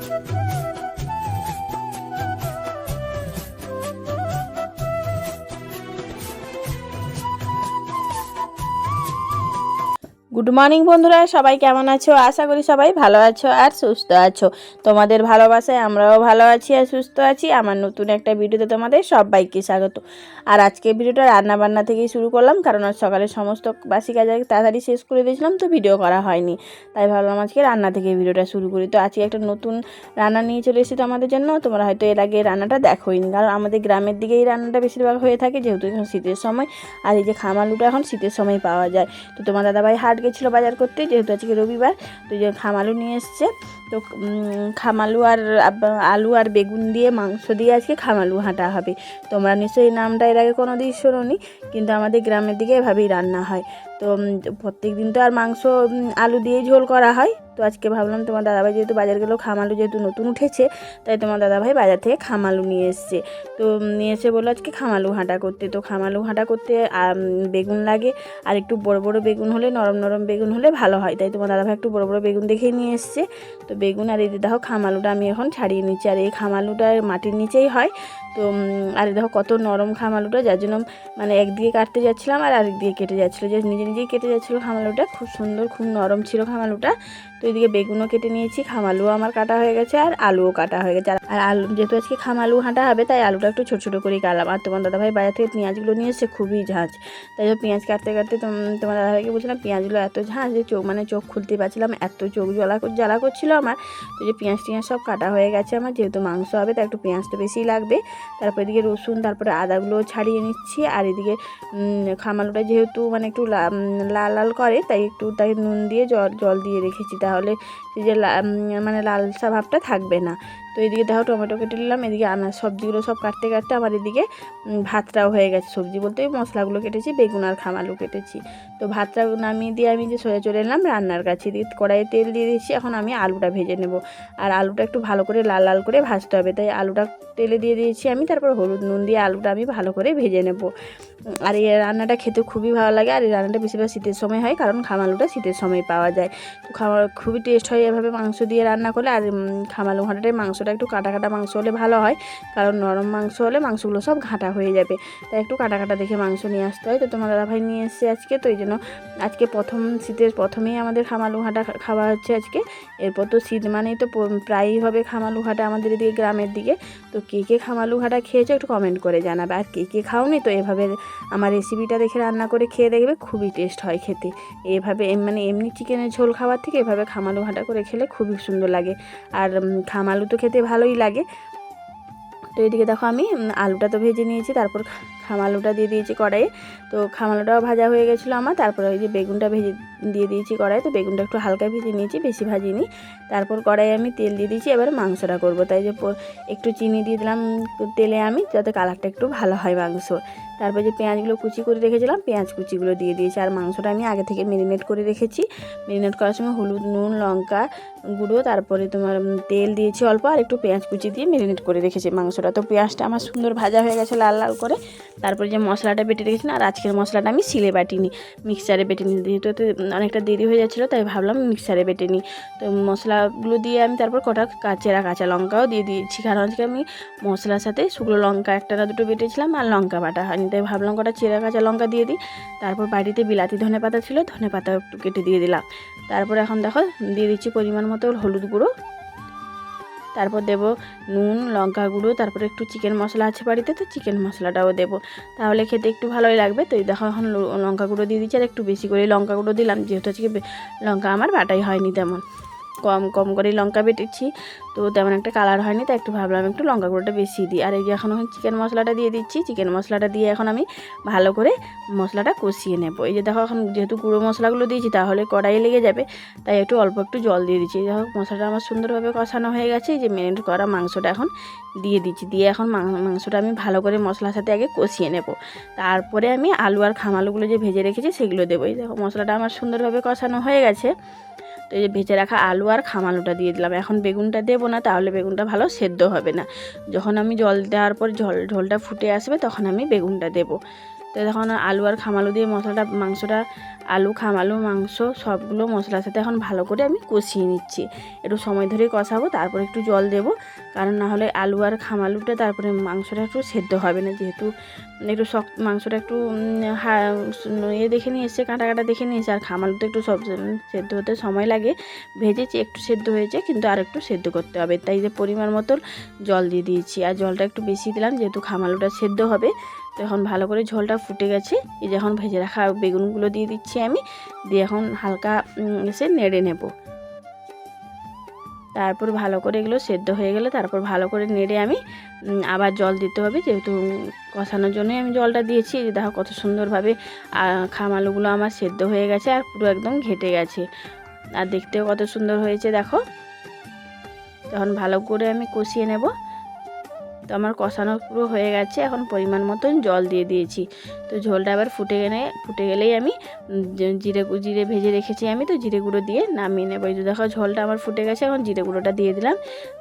thank you good morning বন্ধুরা। সবাই কেমন আছো? আশা করি সবাই ভালো আছো আর সুস্থ আছো। তোমাদের ভালোবাসায় আমরাও ভালো আছি আর সুস্থ আছি। আমার নতুন একটা ভিডিওতে তোমাদের সবাইকে স্বাগত। আর আজকে ভিডিওটা রান্না বান্না থেকেই শুরু করলাম, কারণ আজ সকালে সমস্ত বাসি কাজ তাড়াতাড়ি শেষ করে দিয়েছিলাম, তো ভিডিও করা হয়নি। তাই ভাবলাম আজকে রান্না থেকে ভিডিওটা শুরু করি। তো আজকে একটা নতুন রান্না নিয়ে চলে এসেছি তোমাদের জন্য। তোমরা হয়তো এর আগে রান্নাটা দেখোইনি, কারণ আমাদের গ্রামের দিকে এই রান্নাটা বেশিরভাগ হয়ে থাকে, যেহেতু এখন শীতের সময়। আর এই যে খামালুটা এখন শীতের সময় পাওয়া যায়। তো তোমার দাদাভাই হাট গেছিল বাজার করতে, যেহেতু আজকে রবিবার, তো যে খামালু নিয়ে এসছে। তো খামালু আর আলু আর বেগুন দিয়ে মাংস দিয়ে আজকে খামালু হাঁটা হবে। তোমরা নিশ্চয়ই নামটা এর আগে কোনো দিন শোনোনি, কিন্তু আমাদের গ্রামের দিকে এভাবেই রান্না হয়। তো প্রত্যেক দিন তো আর মাংস আলু দিয়েই ঝোল করা হয়। তো আজকে ভাবলাম তোমার দাদাভাই যেহেতু বাজার গেলেও খামালু যেহেতু নতুন উঠেছে, তাই তোমার দাদাভাই বাজার থেকে খামালু নিয়ে এসছে। তো নিয়ে এসে বলল আজকে খামালু হাঁটা করতে। তো খামালু হাঁটা করতে বেগুন লাগে, আর একটু বড় বড় বেগুন হলে, নরম নরম বেগুন হলে ভালো হয়। তাই তোমার দাদাভাই একটু বড় বড় বেগুন দেখেই নিয়ে এসছে। তো বেগুন আর এই দেখো খামালুটা আমি এখন ছাড়িয়ে নিচ্ছি। আর এই খামালুটা মাটির নিচেই হয়। তো আর দেখো কত নরম খামালুটা যার জন্য মানে একদিকে কাটতে যাচ্ছিলাম আর আরেকদিকে কেটে যাচ্ছিল। যে নিজে নিজেই কেটে যাচ্ছিল খামালুটা খুব সুন্দর খুব নরম ছিল খামালুটা তো এদিকে বেগুনও কেটে নিয়েছি, খামালুও আমার কাটা হয়ে গেছে আর আলুও কাটা হয়ে গেছে। আর- আলু যেহেতু আজকে খামালু হাঁটা হবে, তাই আলুটা একটু ছোটো ছোটো করে কাটলাম। আর তোমার দাদাভাই বাজার থেকে পেঁয়াজগুলো নিয়ে এসছে, খুবই ঝাঁঝ তাই জন্য পেঁয়াজ কাটতে কাটতে তোম- তোমার দাদাভাইকে বলছিলাম, পেঁয়াজগুলো এত ঝাঁঝ যে চোখ মানে চোখ খুলতে পারছিলাম, এত চোখ জ্বালা জ্বালা করছিল আমার। তো যে পেঁয়াজ টিয়াজ সব কাটা হয়ে গেছে আমার, যেহেতু মাংস হবে, তাই একটু পেঁয়াজ তো বেশিই লাগবে। তারপর এদিকে রসুন, তারপরে আদাগুলো ছাড়িয়ে নিচ্ছি। আর এদিকে খামালুটা যেহেতু মানে একটু লাল লাল করে, তাই একটু তাই নুন দিয়ে জল জল দিয়ে রেখেছি। তাহলে যে মানে লালসা ভাবটা থাকবে না। তো এদিকে দেখো টমেটো কেটে নিলাম, এদিকে আনাজ সবজিগুলো সব কাটতে কাটতে আমার এদিকে ভাতটাও হয়ে গেছে সবজি বলতে মশলাগুলো কেটেছি, বেগুন আর খামালু কেটেছি। তো ভাতটা নামিয়ে দিয়ে আমি যে সোজা চলে এলাম রান্নার কাছে, দিয়ে কড়াইয়ে তেল দিয়ে দিয়েছি, এখন আমি আলুটা ভেজে নেব। আর আলুটা একটু ভালো করে লাল লাল করে ভাজতে হবে, তাই আলুটা তেলে দিয়ে দিয়েছি আমি, তারপর হলুদ নুন দিয়ে আলুটা আমি ভালো করে ভেজে নেব। আর এই রান্নাটা খেতে খুবই ভালো লাগে, আর এই রান্নাটা বেশিরভাগ শীতের সময় হয়, কারণ খামালুটা শীতের সময় পাওয়া যায়। তো খাওয়া খুবই টেস্ট হয় এভাবে মাংস দিয়ে রান্না করলে, আর খামালু ঘাঁটাটায় মাংসটা একটু কাটা কাটা মাংস হলে ভালো হয়। কারণ নরম মাংস হলে মাংসগুলো সব ঘাঁটা হয়ে যাবে। তাই একটু কাটা কাটা দেখে মাংস নিয়ে আসতে হয়। তো তোমার দাদাভাই নিয়ে এসছে আজকে। তো এই জন্য আজকে প্রথম শীতের প্রথমেই আমাদের খামালু ঘাটা খাওয়া হচ্ছে আজকে। এরপর তো শীত মানেই তো প্রায়ই হবে খামালু ঘাটা আমাদের এদিকে গ্রামের দিকে। তো কে কে খামালু ঘাটা খেয়েছো একটু কমেন্ট করে জানাবে। আর কে কে খাওনি তো এভাবে আমার রেসিপিটা দেখে রান্না করে খেয়ে দেখবে, খুবই টেস্ট হয় খেতে। এভাবে মানে এমনি চিকেনের ঝোল খাওয়ার থেকে এভাবে খামালু ঘাটা করে খেলে খুবই সুন্দর লাগে। আর খামালু তো খেতে ভালোই লাগে। তো এদিকে দেখো আমি আলুটা তো ভেজে নিয়েছি, তারপর খামালুটা দিয়ে দিয়েছি কড়াইয়ে। তো খামালুটাও ভাজা হয়ে গেছিল আমার, তারপরে ওই যে বেগুনটা ভেজে দিয়ে দিয়েছি কড়াই তো বেগুনটা একটু হালকা ভেজে নিয়েছি, বেশি ভাজিনি। তারপর কড়াইয়ে আমি তেল দিয়ে দিয়েছি, এবার মাংসটা করব। তাই যে একটু চিনি দিয়ে দিলাম তেলে আমি, যাতে কালারটা একটু ভালো হয় মাংস তারপর যে পেঁয়াজগুলো কুচি করে রেখেছিলাম, পেঁয়াজ কুচিগুলো দিয়ে দিয়েছি। আর মাংসটা আমি আগে থেকে মেরিনেট করে রেখেছি। মেরিনেট করার সময় হলুদ, নুন, লঙ্কা গুঁড়ো, তারপরে তোমার তেল দিয়েছি অল্প, আর একটু পেঁয়াজ কুচি দিয়ে মেরিনেট করে রেখেছি মাংসটা। তো পেঁয়াজটা আমার সুন্দর ভাজা হয়ে গেছে লাল লাল করে। তারপরে যে মশলাটা বেটে রেখেছি আর আজকের মশলাটা আমি শিলে বাটিনি। মিক্সারে বেটে নিই। যেহেতু অনেকটা দেরি হয়ে যাচ্ছিল, তাই ভাবলাম মিক্সারে বেটে নিই। তো মশলাগুলো দিয়ে আমি তারপর কটা কাঁচেরা কাঁচা লঙ্কাও দিয়ে দিয়েছি। কারণ আজকে আমি মশলার সাথে শুকনো লঙ্কা একটা না দুটো বেটেছিলাম, আর লঙ্কা বাটা হয়নি। তাই ভাবলাম কটা চেরা কাঁচা লঙ্কা দিয়ে দিই। তারপর বাড়িতে বিলাতি ধনে পাতা ছিল, ধনে পাতা একটু কেটে দিয়ে দিলাম। তারপর এখন দেখো, দিয়ে দিচ্ছি পরিমাণ মতো হলুদ গুঁড়ো। তারপর দেব নুন, লঙ্কা গুঁড়ো, তারপরে একটু চিকেন মশলা আছে বাড়িতে, তো চিকেন মশলাটাও দেবো। তাহলে খেতে একটু ভালোই লাগবে। তো এই দেখো এখন লঙ্কা গুঁড়ো দিয়ে দিচ্ছি, আর একটু বেশি করে লঙ্কা গুঁড়ো দিলাম, যেহেতু আজকে লঙ্কা আমার বাটাই হয়নি তেমন। কম কম করে লঙ্কা বেটেছি। তো তেমন একটা কালার হয়নি, তাই একটু ভাবলাম একটু লঙ্কা গুঁড়োটা বেশি দিই। আর এই যে এখন চিকেন মশলাটা দিয়ে দিচ্ছি চিকেন মশলাটা দিয়ে এখন আমি ভালো করে মশলাটা কষিয়ে নেব। এই যে দেখো এখন যেহেতু গুঁড়ো মশলাগুলো দিয়েছি, তাহলে কড়াইয়ে লেগে যাবে, তাই একটু অল্প একটু জল দিয়ে দিচ্ছি। দেখো মশলাটা আমার সুন্দরভাবে কষানো হয়ে গেছে যে মেরিনেট করা মাংসটা এখন দিয়ে দিচ্ছি। দিয়ে এখন মাংসটা আমি ভালো করে মশলার সাথে আগে কষিয়ে নেব। তারপরে আমি আলু আর খামালুগুলো যে ভেজে রেখেছি, সেগুলো দেবো। এই দেখো মশলাটা আমার সুন্দরভাবে কষানো হয়ে গেছে। তো এই যে ভেজে রাখা আলু আর খামালুটা দিয়ে দিলাম। এখন বেগুনটা দেবো না, তাহলে বেগুনটা ভালো সেদ্ধ হবে না। যখন আমি জল দেওয়ার পর ঝোল, ঝোলটা ফুটে আসবে, তখন আমি বেগুনটা দেবো। তো তখন আলু আর খামালু দিয়ে মশলাটা, মাংসটা আলু খামালু মাংস সবগুলো মশলার সাথে এখন ভালো করে আমি কষিয়ে নিচ্ছি। একটু সময় ধরে কষাবো, তারপর একটু জল দেবো। কারণ না হলে আলু আর খামালুটা তারপরে মাংসটা একটু সেদ্ধ হবে না। যেহেতু একটু শক্ত, মাংসটা একটু ইয়ে দেখে নিয়ে এসছে, কাঁটা কাঁটা দেখে নিয়েছে আর খামালুতে একটু সব সেদ্ধ হতে সময় লাগে। ভেজেছি, একটু সেদ্ধ হয়েছে, কিন্তু আর একটু সেদ্ধ করতে হবে। তাই যে পরিমাণ মতন জল দিয়ে দিয়েছি। আর জলটা একটু বেশি দিলাম, যেহেতু খামালুটা সেদ্ধ হবে। তো এখন ভালো করে ঝোলটা ফুটে গেছে। এই যে এখন ভেজে রাখা বেগুনগুলো দিয়ে দিচ্ছি। আমি, দিয়ে এখন হালকা এসে নেড়ে নেব। তারপর ভালো করে এগুলো সেদ্ধ হয়ে গেলে তারপর ভালো করে নেড়ে আমি আবার জল দিতে হবে, যেহেতু কষানোর জন্যই আমি জলটা দিয়েছি যে দেখো কত সুন্দরভাবে খামালুগুলো আমার সেদ্ধ হয়ে গেছে আর পুরো একদম ঘেটে গেছে। আর দেখতেও কত সুন্দর হয়েছে, দেখো। তখন ভালো করে আমি কষিয়ে নেব। তো আমার কষানো পুরো হয়ে গেছে, এখন পরিমাণ মতন জল দিয়ে দিয়েছি। তো ঝোলটা আবার ফুটে গেলে, ফুটে গেলেই আমি জিরে জিরে ভেজে রেখেছি আমি, তো জিরে গুঁড়ো দিয়ে নামিয়ে নেব। এই যে দেখো ঝোলটা আমার ফুটে গেছে, এখন জিরে গুঁড়োটা দিয়ে দিলাম।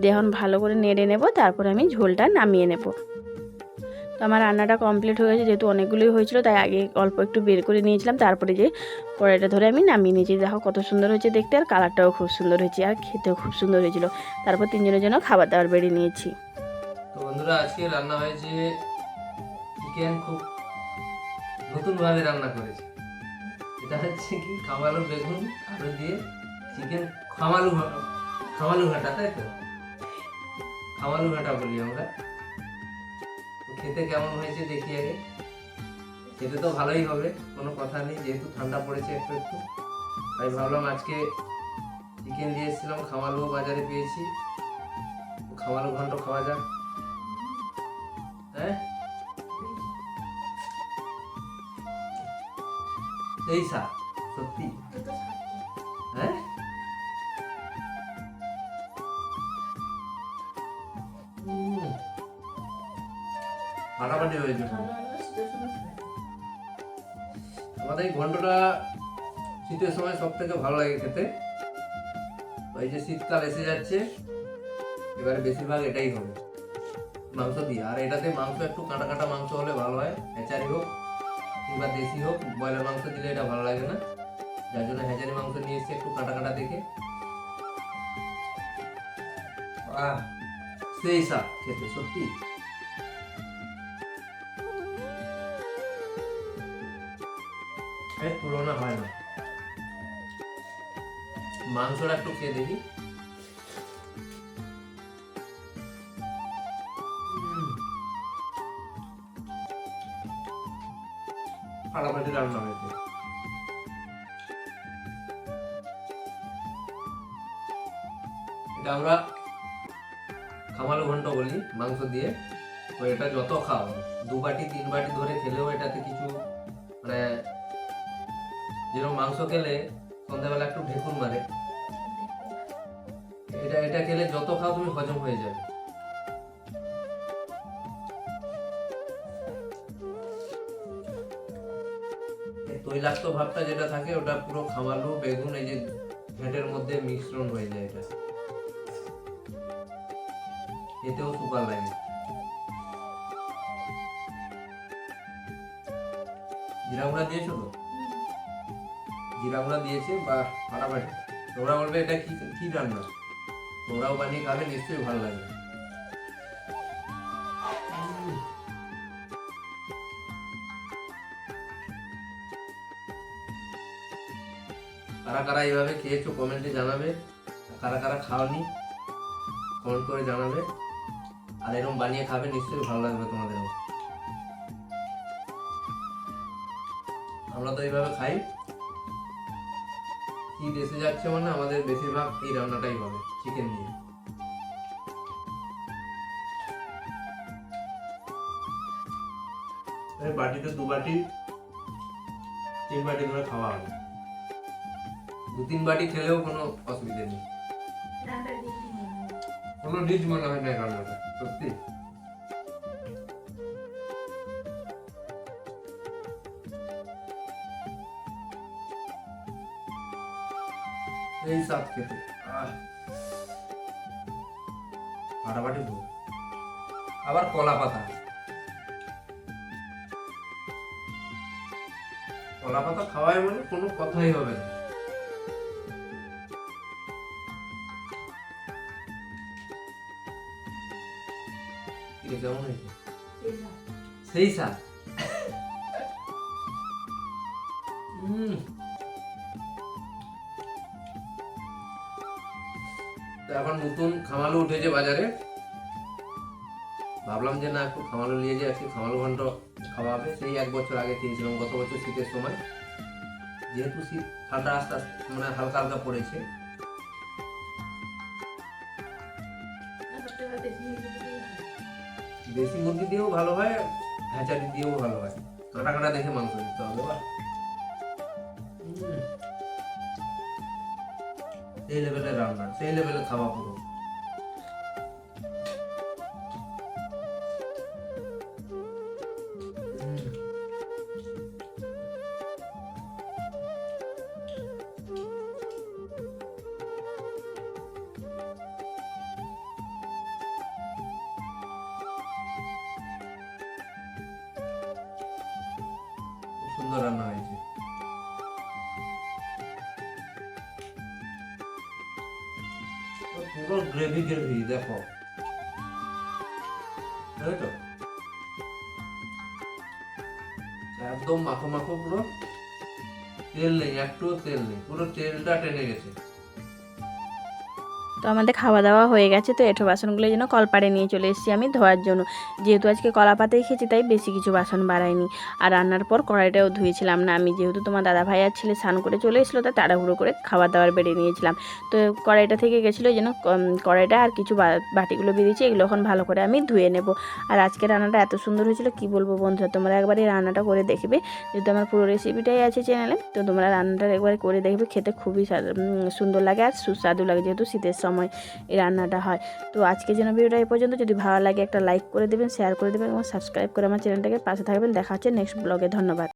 দিয়ে এখন ভালো করে নেড়ে নেব, তারপর আমি ঝোলটা নামিয়ে নেব। তো আমার রান্নাটা কমপ্লিট হয়ে গেছে, যেহেতু অনেকগুলোই হয়েছিল, তাই আগে অল্প একটু বের করে নিয়েছিলাম। তারপরে যে কড়াইটা ধরে আমি নামিয়ে নিয়েছি। দেখো কত সুন্দর হয়েছে দেখতে, আর কালারটাও খুব সুন্দর হয়েছে, আর খেতেও খুব সুন্দর হয়েছিল। তারপর তিনজনের জন্য খাবার দাবার বেড়ে নিয়েছি। তো বন্ধুরা, আজকে রান্না হয়েছে চিকেন খুব নতুনভাবে রান্না করেছে। এটা হচ্ছে কি, খামালু বেগুন, আলু দিয়ে চিকেন খামালু খামালু ঘাটা তাই তো? খামালু ঘাটা বলি আমরা। খেতে কেমন হয়েছে দেখি আগে। খেতে তো ভালোই হবে, কোনো কথা নেই, যেহেতু ঠান্ডা পড়েছে একটু একটু। তাই ভাবলাম আজকে চিকেন দিয়ে এসেছিলাম খামালুও বাজারে পেয়েছি। খামালু ঘন্ট খাওয়া যাক। এই সা সত্যি। হ্যাঁ? ফাটাফাটি হয়েছে। আমাদের এই ঘন্টটা শীতের সময় সব থেকে ভালো লাগে খেতে। ওই যে শীতকাল এসে যাচ্ছে, এবারে বেশিরভাগ এটাই হবে। মাংস দিয়ে, আর এটাতে মাংস, একটু কাঁটা কাঁটা মাংস হলে ভালো হয় হ্যাচারি হোক কিংবা দেশি হোক, ব্রয়লার মাংস দিলে এটা ভালো লাগে না। যার জন্য হ্যাচারি মাংস নিয়ে এসেছি একটু কাঁটা কাঁটা দেখে। সেই স্বাদ, খেতে সত্যি। এর তুলনা হয় না। মাংসটা একটু খেয়ে দেখি। ফাটাফাটি রান্না হয়েছে এটা আমরা খামালো ঘন্ট বলি, মাংস দিয়ে। তো এটা যত খাও, দু বাটি, তিন বাটি ধরে খেলেও এটাতে কিছু মানে যেরকম মাংস খেলে সন্ধ্যাবেলা একটু ঢেকুর মারে, এটা এটা খেলে যত খাও তুমি হজম হয়ে যাবে। তৈলাক্ত ভাবটা যেটা থাকে, ওটা পুরো খামালু বেগুন, এই যে ঘেঁটের মধ্যে মিশ্রণ হয়ে যায় এটা। এতেও সুপার লাগে। জিরা গুঁড়া দিয়েছ তো? জিরা গুঁড়া দিয়েছে, বা ফাটাফাটি। তোমরা বলবে এটা কি কি রান্না? তোমরাও বানিয়ে খাবে, নিশ্চয়ই ভালো লাগবে। কারা কারা এইভাবে খেয়েছো কমেন্টে জানাবে। কারা কারা খাওনি কমেন্ট করে জানাবে। আর এরকম বানিয়ে খাবে, নিশ্চয়ই ভালো লাগবে তোমাদেরও আমরা তো এইভাবে খাই। কি দেশে যাচ্ছে মানে আমাদের বেশিরভাগ এই রান্নাটাই হবে চিকেন এই বাটিতে দু বাটি, তিন বাটি ধরে খাওয়া হবে। দু তিন বাটি খেলেও কোনো অসুবিধা নেই। কোনো রিচ মনে হয় না রান্নাটা, সত্যি। এই স্বাদ খেতে। ফাটাফাটি ভোগ। আবার কলা পাতা। কলা পাতা খাওয়াই মানে কোনো কথাই হবে না। কেমন হয়েছে সেই স্বাদ উম। তো এখন নতুন খামালু উঠেছে বাজারে। ভাবলাম যে না একটু খামালু নিয়ে যে আজকে খামালু ঘন্ট খাওয়াবে। সেই এক বছর আগে খেয়েছিলাম গত বছর শীতের সময়। যেহেতু শীত ঠান্ডা আস্তে আস্তে মানে হালকা হালকা পড়েছে। দেশি মুরগি দিয়েও ভালো হয় হ্যাচারি দিয়েও ভালো হয়। কাঁটা কাঁটা দেখে মাংস দিতে হবে বা। সেই লেভেলের রান্না সেই লেভেলের খাওয়া পুরো। সুন্দর রান্না হয়েছে। পুরো গ্রেভি গ্রেভি দেখো। তো? একদম মাখো মাখো পুরো। তেল নেই, একটুও তেল নেই, পুরো তেলটা টেনে গেছে। তো আমাদের খাওয়া দাওয়া হয়ে গেছে, তো এঁঠো বাসনগুলো যেন কলপাড়ে নিয়ে চলে এসেছি আমি ধোয়ার জন্য। যেহেতু আজকে কলা পাতাই খেয়েছি তাই বেশি কিছু বাসন বাড়াইনি। আর রান্নার পর কড়াইটাও ধুয়েছিলাম না, আমি যেহেতু তোমার দাদা ভাই আর ছেলে স্নান করে চলে এসেছিল, তাই তাড়াহুড়ো করে খাবার দাবার বেড়ে নিয়েছিলাম। তো কড়াইটা থেকে গেছিল যেন কড়াইটা আর কিছু বাটিগুলো বেরিয়েছে এগুলো এখন ভালো করে আমি ধুয়ে নেব। আর আজকে রান্নাটা এত সুন্দর হয়েছিল, কি বলব বন্ধুরা, তোমরা একবার এই রান্নাটা করে দেখবে। যেহেতু আমার পুরো রেসিপিটাই আছে চ্যানেলে তো তোমরা রান্নাটা একবার করে দেখবে, খেতে খুবই সুন্দর লাগে আর সুস্বাদু লাগে, যেহেতু শীতের সময় এই রান্নাটা হয়। তো আজকে যেন ভিডিওটা এই পর্যন্ত। যদি ভালো লাগে একটা লাইক করে দেবেন শেয়ার করে দেবেন এবং সাবস্ক্রাইব করে আমার চ্যানেলটাকে পাশে থাকবেন। দেখা হচ্ছে নেক্সট ব্লগে ধন্যবাদ।